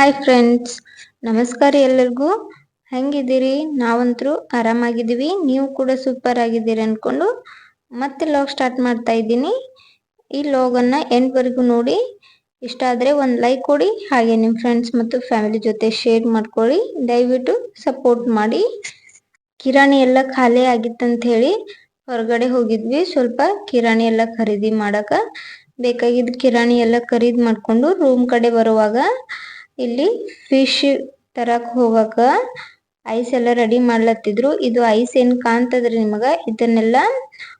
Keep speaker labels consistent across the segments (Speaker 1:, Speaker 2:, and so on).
Speaker 1: Hi friends ನಮಸ್ಕಾರ ಎಲ್ಲರಿಗೂ. ಹೆಂಗಿದ್ದೀರಿ? ನಾವಂತರೂ ಆರಾಮಾಗಿದ್ದೀವಿ. ನೀವು ಕೂಡ ಸೂಪರ್ ಆಗಿದ್ದೀರಿ ಅಂದ್ಕೊಂಡು ಮತ್ತೆ ಲಾಗ್ ಸ್ಟಾರ್ಟ್ ಮಾಡ್ತಾ ಇದ್ದೀನಿ. ಈ ಲಾಗನ್ನು ಎಂಡ್ವರೆಗೂ ನೋಡಿ. ಇಷ್ಟ ಆದರೆ ಒಂದು ಲೈಕ್ ಕೊಡಿ. ಹಾಗೆ ನಿಮ್ಮ ಫ್ರೆಂಡ್ಸ್ ಮತ್ತು ಫ್ಯಾಮಿಲಿ ಜೊತೆ ಶೇರ್ ಮಾಡ್ಕೊಳ್ಳಿ. ದಯವಿಟ್ಟು ಸಪೋರ್ಟ್ ಮಾಡಿ. ಕಿರಾಣಿ ಎಲ್ಲ ಖಾಲಿ ಆಗಿತ್ತಂತ ಹೇಳಿ ಹೊರಗಡೆ ಹೋಗಿದ್ವಿ. ಸ್ವಲ್ಪ ಕಿರಾಣಿ ಎಲ್ಲ ಖರೀದಿ ಮಾಡಕ. ಬೇಕಾಗಿದ್ದ ಕಿರಾಣಿ ಎಲ್ಲ ಖರೀದಿ ಮಾಡಿಕೊಂಡು ರೂಮ್ ಕಡೆ ಬರುವಾಗ ಇಲ್ಲಿ ಫಿಶ್ ತರಕ್ ಹೋಗಾಕ ಐಸ್ ಎಲ್ಲ ರೆಡಿ ಮಾಡ್ಲತ್ತಿದ್ರು. ಇದು ಐಸ್ ಏನ್ ಕಾಣ್ತದ್ರಿ ನಿಮಗ? ಇದನ್ನೆಲ್ಲ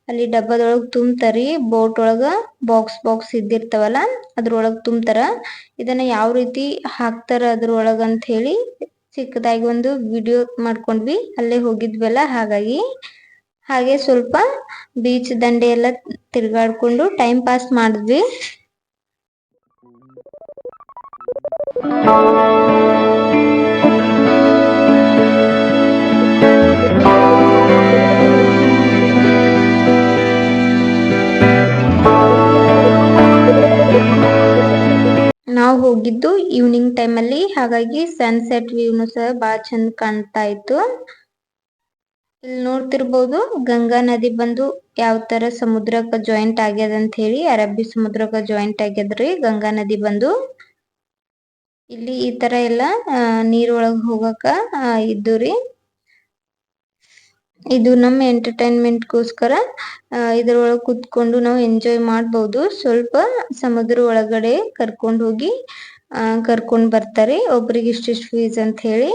Speaker 1: ಅಲ್ಲಿ ಡಬ್ಬದೊಳಗ್ ತುಂಬತಾರಿ. ಬೋಟ್ ಒಳಗ ಬಾಕ್ಸ್ ಬಾಕ್ಸ್ ಇದ್ದಿರ್ತಾವಲ್ಲ, ಅದ್ರೊಳಗ್ ತುಂಬ್ತಾರ. ಇದನ್ನ ಯಾವ ರೀತಿ ಹಾಕ್ತಾರ ಅದ್ರೊಳಗ ಅಂತ ಹೇಳಿ ಚಿಕ್ಕದಾಗಿ ಒಂದು ವಿಡಿಯೋ ಮಾಡ್ಕೊಂಡ್ವಿ. ಅಲ್ಲೇ ಹೋಗಿದ್ವಲ್ಲ, ಹಾಗಾಗಿ. ಹಾಗೆ ಸ್ವಲ್ಪ ಬೀಚ್ ದಂಡೆ ಎಲ್ಲ ತಿರ್ಗಾಡ್ಕೊಂಡು ಟೈಮ್ ಪಾಸ್ ಮಾಡಿದ್ವಿ. ನಾವು ಹೋಗಿದ್ದು ಈವ್ನಿಂಗ್ ಅಲ್ಲಿ, ಹಾಗಾಗಿ ಸನ್ಸೆಟ್ ವ್ಯೂನು ಸಹ ಬಹಳ ಚಂದ ಕಾಣ್ತಾ ಇತ್ತು. ಇಲ್ಲಿ ನೋಡ್ತಿರ್ಬೋದು, ಗಂಗಾ ನದಿ ಬಂದು ಯಾವ ತರ ಸಮುದ್ರಕ್ಕ ಜಾಯಿಂಟ್ ಆಗ್ಯದ ಅಂತ ಹೇಳಿ, ಅರಬ್ಬಿ ಸಮುದ್ರಕ್ಕ ಜಾಯಿಂಟ್ ಆಗ್ಯದ್ರಿ, ಗಂಗಾ ನದಿ ಬಂದು. ಇಲ್ಲಿ ಈ ತರ ಎಲ್ಲ ನೀರೊಳಗೆ ಹೋಗಾಕ ಇದ್ದು ರೀ. ಇದು ನಮ್ಮ ಎಂಟರ್ಟೈನ್ಮೆಂಟ್ ಗೋಸ್ಕರ ಇದರೊಳಗೆ ಕುತ್ಕೊಂಡು ನಾವು ಎಂಜಾಯ್ ಮಾಡಬಹುದು ಸ್ವಲ್ಪ ಸಮುದ್ರ ಒಳಗಡೆ ಕರ್ಕೊಂಡು ಹೋಗಿ ಕರ್ಕೊಂಡ್ ಬರ್ತಾರೆ. ಒಬ್ರಿಗೆ ಇಷ್ಟಿಷ್ಟು ಫೀಸ್ ಅಂತ ಹೇಳಿ.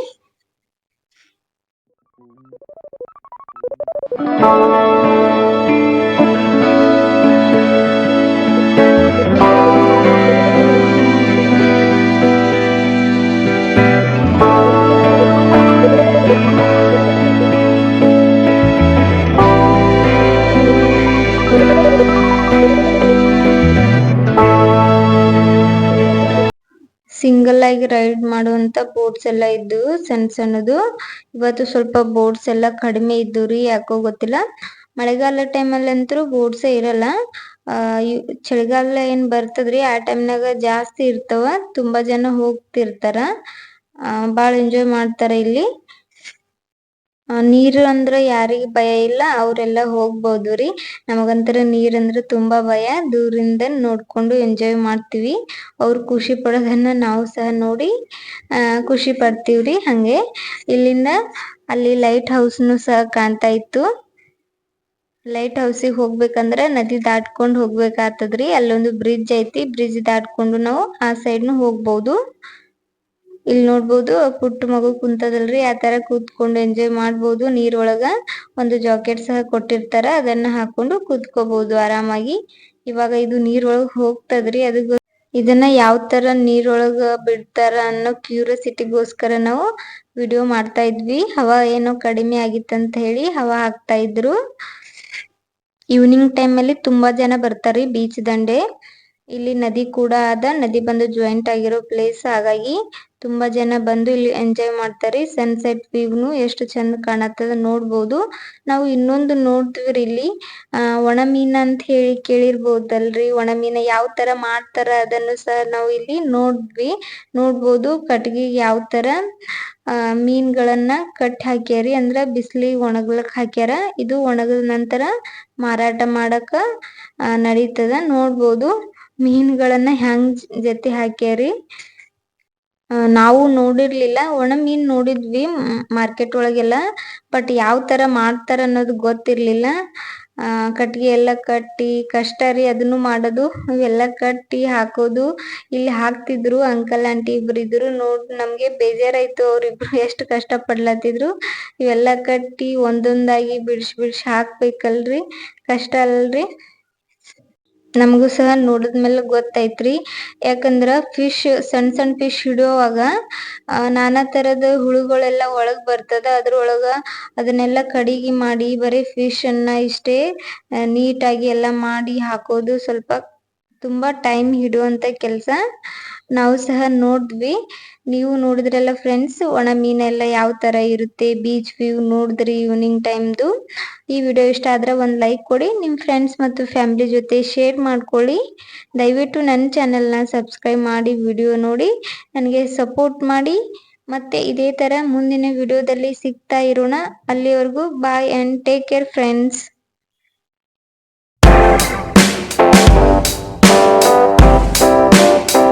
Speaker 1: ಸಿಂಗಲ್ ಆಗಿ ರೈಡ್ ಮಾಡುವಂತ ಬೋಟ್ಸ್ ಎಲ್ಲ ಇದ್ದು ಸಣ್ಣ ಸಣ್ಣದು. ಇವತ್ತು ಸ್ವಲ್ಪ ಬೋಟ್ಸ್ ಎಲ್ಲ ಕಡಿಮೆ ಇದ್ದು ರೀ, ಯಾಕೋ ಗೊತ್ತಿಲ್ಲ. ಮಳೆಗಾಲ ಟೈಮಲ್ಲಿ ಅಂತೂ ಬೋಟ್ಸೇ ಇರಲ್ಲ. ಚಳಿಗಾಲ ಏನ್ ಬರ್ತದ್ರಿ, ಆ ಟೈಮ್ನಾಗ ಜಾಸ್ತಿ ಇರ್ತಾವ. ತುಂಬಾ ಜನ ಹೋಗ್ತಿರ್ತಾರ. ಬಾಳ ಎಂಜಾಯ್ ಮಾಡ್ತಾರ ಇಲ್ಲಿ. ನೀರು ಅಂದ್ರ ಯಾರಿಗ್ ಭಯ ಇಲ್ಲ, ಅವ್ರೆಲ್ಲ ಹೋಗ್ಬೋದು ರೀ. ನಮಗಂತರ ನೀರ್ ಅಂದ್ರೆ ತುಂಬಾ ಭಯ. ದೂರಿಂದ ನೋಡ್ಕೊಂಡು ಎಂಜಾಯ್ ಮಾಡ್ತೀವಿ. ಅವ್ರು ಖುಷಿ ಪಡೋದನ್ನ ನಾವು ಸಹ ನೋಡಿ ಖುಷಿ ಪಡ್ತೀವ್ರಿ ಹಂಗೆ. ಇಲ್ಲಿಂದ ಅಲ್ಲಿ ಲೈಟ್ ಹೌಸ್ನು ಸಹ ಕಾಣ್ತಾ ಇತ್ತು. ಲೈಟ್ ಹೌಸಿಗೆ ಹೋಗ್ಬೇಕಂದ್ರ ನದಿ ದಾಟ್ಕೊಂಡು ಹೋಗ್ಬೇಕಾಗ್ತದ್ರಿ. ಅಲ್ಲೊಂದು ಬ್ರಿಡ್ಜ್ ಐತಿ. ಬ್ರಿಡ್ಜ್ ದಾಟ್ಕೊಂಡು ನಾವು ಆ ಸೈಡ್ನು ಹೋಗ್ಬೋದು. ಇಲ್ಲಿ ನೋಡಬಹುದು ಪುಟ್ಟ ಮಗು ಕುಂತದಲ್ರಿ, ಆ ತರ ಕೂತ್ಕೊಂಡು ಎಂಜಾಯ್ ಮಾಡಬಹುದು ನೀರೊಳಗ ಒಂದು ಜಾಕೆಟ್ ಸಹ ಕೊಟ್ಟಿರ್ತಾರ, ಅದನ್ನ ಹಾಕೊಂಡು ಕೂತ್ಕೋಬಹುದು ಆರಾಮಾಗಿ. ಇವಾಗ ಇದು ನೀರೊಳಗ ಹೋಗ್ತದ್ರಿ ಅದಕ್ಕ ಇದನ್ನ ಯಾವ ತರ ನೀರೊಳಗ ಬಿಡ್ತಾರ ಅನ್ನೋ ಕ್ಯೂರಿಯಾಸಿಟಿಗೋಸ್ಕರ ನಾವು ವಿಡಿಯೋ ಮಾಡ್ತಾ ಇದ್ವಿ. ಹವಾ ಏನೋ ಕಡಿಮೆ ಆಗಿತ್ತಂತ ಹೇಳಿ ಹವಾ ಹಾಕ್ತಾ ಇದ್ರು. ಈವ್ನಿಂಗ್ ಟೈಮ್ ಅಲ್ಲಿ ತುಂಬಾ ಜನ ಬರ್ತಾರೆ ಬೀಚ್ ದಂಡೆ. ಇಲ್ಲಿ ನದಿ ಕೂಡ ಅದ. ನದಿ ಬಂದು ಜಾಯಿಂಟ್ ಆಗಿರೋ ಪ್ಲೇಸ್ ಹಾಗಾಗಿ ತುಂಬಾ ಜನ ಬಂದು ಇಲ್ಲಿ ಎಂಜಾಯ್ ಮಾಡ್ತಾರೆ. ಸನ್ಸೆಟ್ ವ್ಯೂ ಎಷ್ಟು ಚಂದ ಕಾಣತ್ತದ ನೋಡ್ಬೋದು. ನಾವು ಇನ್ನೊಂದು ನೋಡಿದ್ವಿ ಇಲ್ಲಿ. ಒಣ ಮೀನ್ ಅಂತ ಹೇಳಿ ಕೇಳಿರ್ಬೋದಲ್ರಿ. ಒಣ ಮೀನ ಯಾವ ತರ ಮಾಡ್ತಾರ ಅದನ್ನು ಸಹ ನಾವು ಇಲ್ಲಿ ನೋಡ್ವಿ ನೋಡ್ಬೋದು ಕಟ್ಗಿ ಯಾವ ತರ ಮೀನ್ಗಳನ್ನ ಕಟ್ ಹಾಕ್ಯಾರಿ. ಅಂದ್ರ ಬಿಸಿಲಿಗೆ ಒಣಗ್ಲಕ್ ಹಾಕ್ಯಾರ. ಇದು ಒಣಗದ ನಂತರ ಮಾರಾಟ ಮಾಡಕ ನಡೀತದ. ನೋಡ್ಬೋದು. ಮೀನ್ಗಳನ್ನ ಹೆಂಗ್ ಜೊತೆ ಹಾಕ್ಯಾರಿ? ನಾವು ನೋಡಿರ್ಲಿಲ್ಲ. ಒಣ ಮೀನ್ ನೋಡಿದ್ವಿ ಮಾರ್ಕೆಟ್ ಒಳಗೆಲ್ಲ. ಬಟ್ ಯಾವ ತರ ಮಾಡ್ತಾರ ಅನ್ನೋದು ಗೊತ್ತಿರ್ಲಿಲ್ಲ. ಆ, ಕಟ್ಗೆ ಎಲ್ಲ ಕಟ್ಟಿ, ಕಷ್ಟ ರೀ ಅದನ್ನು ಮಾಡೋದು. ಇವೆಲ್ಲ ಕಟ್ಟಿ ಹಾಕೋದು. ಇಲ್ಲಿ ಹಾಕ್ತಿದ್ರು ಅಂಕಲ್ ಆಂಟಿ ಇಬ್ರು ಇದ್ರು. ನೋಡ್, ನಮ್ಗೆ ಬೇಜಾರಾಯ್ತು ಅವ್ರಿಬ್ರು ಎಷ್ಟು ಕಷ್ಟ ಪಡ್ಲತ್ತಿದ್ರು. ಇವೆಲ್ಲ ಕಟ್ಟಿ ಒಂದೊಂದಾಗಿ ಬಿಡ್ಸ್ ಬಿಡ್ಸ್ ಹಾಕ್ಬೇಕಲ್ರಿ. ಕಷ್ಟ ಅಲ್ರಿ. ನಮಗೂ ಸಹ ನೋಡಿದ್ಮೇಲೆ ಗೊತ್ತೈತ್ರಿ. ಯಾಕಂದ್ರ ಫಿಶ್ ಸಣ್ಣ ಸಣ್ಣ ಫಿಶ್ ಹಿಡಿಯುವಾಗ ನಾನಾ ತರದ ಹುಳುಗಳೆಲ್ಲ ಒಳಗ್ ಬರ್ತದ. ಅದ್ರೊಳಗ ಅದನ್ನೆಲ್ಲ ಕಡಿಗಿ ಮಾಡಿ ಬರೀ ಫಿಶ್ ಅನ್ನ ಇಷ್ಟೇ ನೀಟಾಗಿ ಎಲ್ಲ ಮಾಡಿ ಹಾಕೋದು ಸ್ವಲ್ಪ ತುಂಬಾ ಟೈಮ್ ಹಿಡಿಯುವಂತ ಕೆಲಸ. ನಾವು ಸಹ ನೋಡಿದ್ವಿ. ನೀವು ನೋಡಿದ್ರಲ್ಲ ಫ್ರೆಂಡ್ಸ್ ಒಣ ಮೀನೆಲ್ಲ ಯಾವ ತರ ಇರುತ್ತೆ ಬೀಚ್ ವ್ಯೂ ನೋಡಿದ್ರಿ ಈವ್ನಿಂಗ್ ಟೈಮ್ದು ಈ ವಿಡಿಯೋ ಇಷ್ಟ ಆದ್ರೆ ಒಂದು ಲೈಕ್ ಕೊಡಿ ನಿಮ್ಮ ಫ್ರೆಂಡ್ಸ್ ಮತ್ತು ಫ್ಯಾಮಿಲಿ ಜೊತೆ ಶೇರ್ ಮಾಡ್ಕೊಳ್ಳಿ. ದಯವಿಟ್ಟು ನನ್ನ ಚಾನೆಲ್ನ ಸಬ್ಸ್ಕ್ರೈಬ್ ಮಾಡಿ ವಿಡಿಯೋ ನೋಡಿ, ನನಗೆ ಸಪೋರ್ಟ್ ಮಾಡಿ. ಮತ್ತೆ ಇದೇ ತರ ಮುಂದಿನ ವಿಡಿಯೋದಲ್ಲಿ ಸಿಗ್ತಾ ಇರೋಣ. ಅಲ್ಲಿವರೆಗೂ bye and take care friends